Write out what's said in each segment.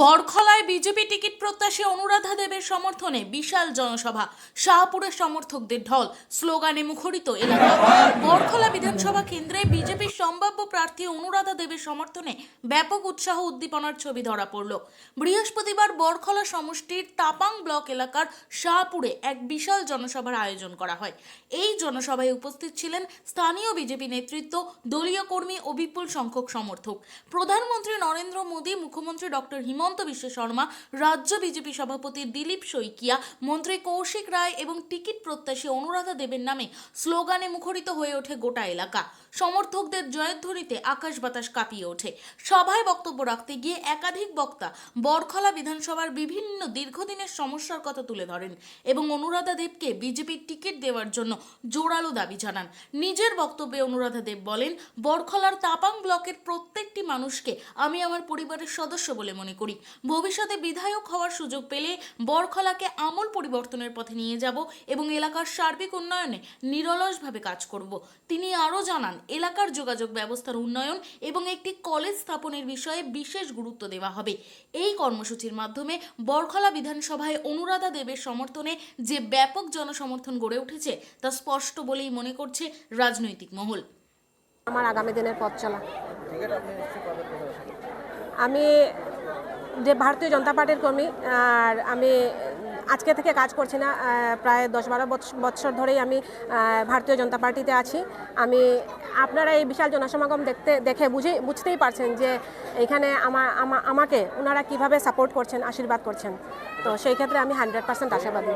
বরখলায় BJP ticket প্রত্যাশী অনুরাধা দেবের সমর্থনে বিশাল জনসভা। শাহপুরের সমর্থকদের ঢল, স্লোগানে মুখরিত এলাকা। বরখলা বিধানসভা কেন্দ্রে বিজেপির সম্ভাব্য প্রার্থী অনুরাধা দেবের সমর্থনে ব্যাপক উৎসাহ উদ্দীপনার ছবি ধরা পড়ল। বৃহস্পতিবার বরখলা সমষ্টির তাপাং ব্লক এলাকার শাহপুরে এক বিশাল জনসভার আয়োজন করা হয়। এই জনসভায় উপস্থিত ছিলেন স্থানীয় বিজেপি নেতৃত্ব, দলীয় কর্মী ও বিপুল সংখ্যক সমর্থক। প্রধানমন্ত্রী নরেন্দ্র মোদী, মুখ্যমন্ত্রী ডক্টর হিমন্ত বিশ্ব শর্মা, রাজ্য বিজেপি সভাপতি দিলীপ শইকিয়া, মন্ত্রী কৌশিক রায় এবং টিকিট প্রত্যাশী অনুরাধা দেবের নামে স্লোগানে মুখরিত হয়ে ওঠে গোটা এলাকা। সমর্থকদের জয়ধ্বনিতে আকাশ বাতাস কাঁপিয়ে ওঠে। সভায় বক্তব্য রাখতে গিয়ে একাধিক বক্তা বরখলা বিধানসভার বিভিন্ন দীর্ঘদিনের সমস্যার কথা তুলে ধরেন এবং অনুরাধা দেবকে বিজেপির টিকিট দেওয়ার জন্য জোরালো দাবি জানান। নিজের বক্তব্যে অনুরাধা দেব বলেন, বরখলার তাপাং ব্লকের প্রত্যেকটি মানুষকে আমি আমার পরিবারের সদস্য বলে মনে করি। ভবিষ্যতে বিধায়ক হওয়ার সুযোগ পেলে বরখলাকে আমল পরিবর্তনের পথে নিয়ে যাব এবং এলাকার সার্বিক উন্নয়নে নিরলসভাবে কাজ করব। তিনি আরও জানান, এলাকার যোগাযোগ ব্যবস্থার উন্নয়ন এবং একটি কলেজ স্থাপনের বিষয়ে বিশেষ গুরুত্ব দেওয়া হবে। এই কর্মসূচির মাধ্যমে বরখলা বিধানসভায় অনুরাধা দেবের সমর্থনে যে ব্যাপক জনসমর্থন গড়ে উঠেছে তা স্পষ্ট বলেই মনে করছে রাজনৈতিক মহল। আমার আগামী দিনের পথ চলা। আমি যে ভারতীয় জনতা পার্টির কর্মী, আর আমি আজকে থেকে কাজ করছি না প্রায় দশ বারো বছর ধরেই আমি ভারতীয় জনতা পার্টিতে আছি। আমি, আপনারা এই বিশাল জনসমাগম দেখতে, দেখে বুঝে, বুঝতেই পারছেন যে এখানে আমার আমা- আমাকে ওনারা কীভাবে সাপোর্ট করছেন, আশীর্বাদ করছেন। তো সেই ক্ষেত্রে আমি হান্ড্রেড পার্সেন্ট আশাবাদী।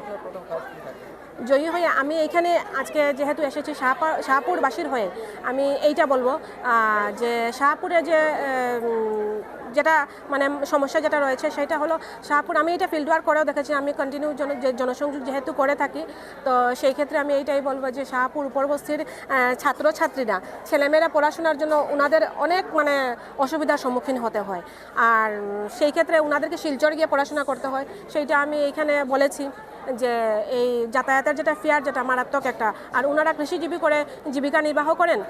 জয়ী হয়ে আমি এইখানে আজকে যেহেতু এসেছি শাহপা, শাহপুরবাসীর হয়ে, আমি এইটা বলব যে শাহপুরে যে যেটা মানে সমস্যা যেটা রয়েছে সেটা হলো শাহপুর। আমি এটা ফিল্ড ওয়ার্ক করেও দেখেছি, আমি কন্টিনিউ জন জনসংযোগ যেহেতু করে থাকি, তো সেই ক্ষেত্রে আমি এইটাই বলব যে শাহপুর উপরবস্তির ছাত্রছাত্রীরা, ছেলেমেয়েরা পড়াশোনার জন্য ওনাদের অনেক মানে অসুবিধার সম্মুখীন হতে হয়। আর সেই ক্ষেত্রে ওনাদেরকে শিলচর গিয়ে পড়াশোনা করতে হয়, সেইটা আমি এইখানে বলেছি। যে এই যাতায়াতের যেটা ফেয়ার যেটা মারাত্মক একটা আর ওনারা কৃষিজীবী করে জীবিকা নির্বাহ করেন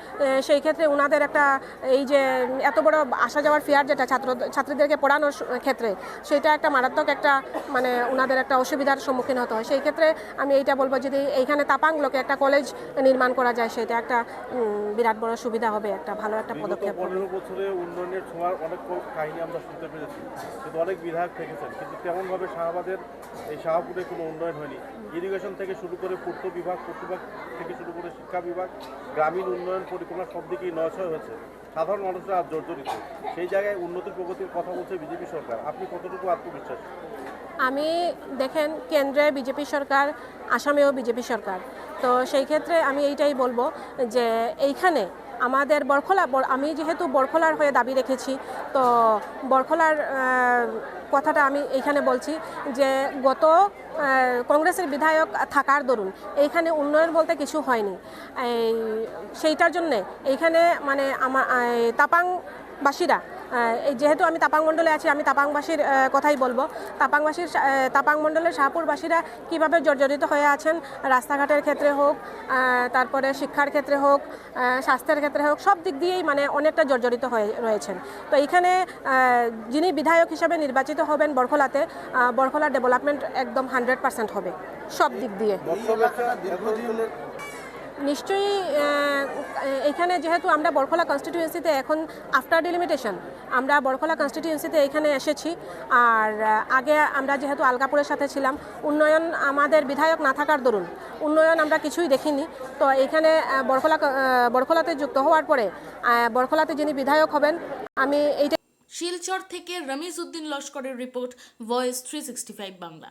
সেই ক্ষেত্রে ওনাদের একটা এই যে এত বড় আসা যাওয়ার ফেয়ার যেটা ছাত্র ছাত্রীদেরকে পড়ানোর ক্ষেত্রে সেটা একটা মারাত্মক একটা মানে ওনাদের একটা অসুবিধার সম্মুখীন হতে হয়। সেই ক্ষেত্রে আমি এইটা বলব যদি এইখানে তাপাংলোকে একটা কলেজ নির্মাণ করা যায় সেটা একটা বিরাট বড় সুবিধা হবে একটা ভালো একটা পদক্ষেপ পনেরো বছরে উন্নয়নের ছোঁয়ার অনেক কাহিনী আমরা শুনতে পেরেছি। কিন্তু অনেক বিধায়ক থেকেছেন। কিন্তু তেমনভাবে শাহবাদের এই শাহপুরে কোনো উন্নয়ন হয়নি। ইরিগেশন থেকে শুরু করে পূর্ত বিভাগ পূর্ত বিভাগ থেকে শুরু করে শিক্ষা বিভাগ, গ্রামীণ উন্নয়ন পরিকল্পনা সব দিকেই নয়ছয় হয়েছে। সাধারণ মানুষরা আজ জর্জরিত সেই জায়গায় উন্নতি প্রগতির কথা বলছে বিজেপি সরকার। আপনি কতটুকু আত্মবিশ্বাস? আমি দেখেন কেন্দ্রে বিজেপি সরকার, আসামেও বিজেপি সরকার। তো সেই ক্ষেত্রে আমি এইটাই বলব যে এইখানে আমাদের বরখলা, বর- আমি যেহেতু বরখলার হয়ে দাবি রেখেছি, তো বরখলার কথাটা আমি এইখানে বলছি যে গত কংগ্রেসের বিধায়ক থাকার দরুন এইখানে উন্নয়ন বলতে কিছু হয়নি। সেইটার জন্যে এইখানে মানে আমার তাপাংবাসীরা যেহেতু আমি তাপাং মণ্ডলে আছি, আমি তাপাংবাসীর কথাই বলব। তাপাংবাসীর তাপাং মণ্ডলের শাহপুরবাসীরা কীভাবে জর্জরিত হয়ে আছেন, রাস্তাঘাটের ক্ষেত্রে হোক তারপরে শিক্ষার ক্ষেত্রে হোক স্বাস্থ্যের ক্ষেত্রে হোক, সব দিক দিয়েই মানে অনেকটা জর্জরিত হয়ে রয়েছেন। তো এইখানে যিনি বিধায়ক হিসাবে নির্বাচিত হবেন বরখলাতে বরখলার ডেভেলপমেন্ট একদম হান্ড্রেড পার্সেন্ট হবে, সব দিক দিয়ে। নিশ্চয়ই এখানে যেহেতু আমরা বরখলা কনস্টিটিউয়েন্সিতে এখন আফটার ডিলিমিটেশন আমরা বরখলা কনস্টিটিউয়েন্সিতে এখানে এসেছি। আর আগে আমরা যেহেতু আলগাপুরের সাথে ছিলাম, উন্নয়ন আমাদের বিধায়ক না থাকার দরুন, উন্নয়ন আমরা কিছুই দেখিনি। তো এখানে বরখলা বরখলাতে যুক্ত হওয়ার পরে বরখলাতে যিনি বিধায়ক হবেন, আমি এইটা শিলচর থেকে রমিজ উদ্দিন লস্করের রিপোর্ট ভয়েস থ্রি বাংলা।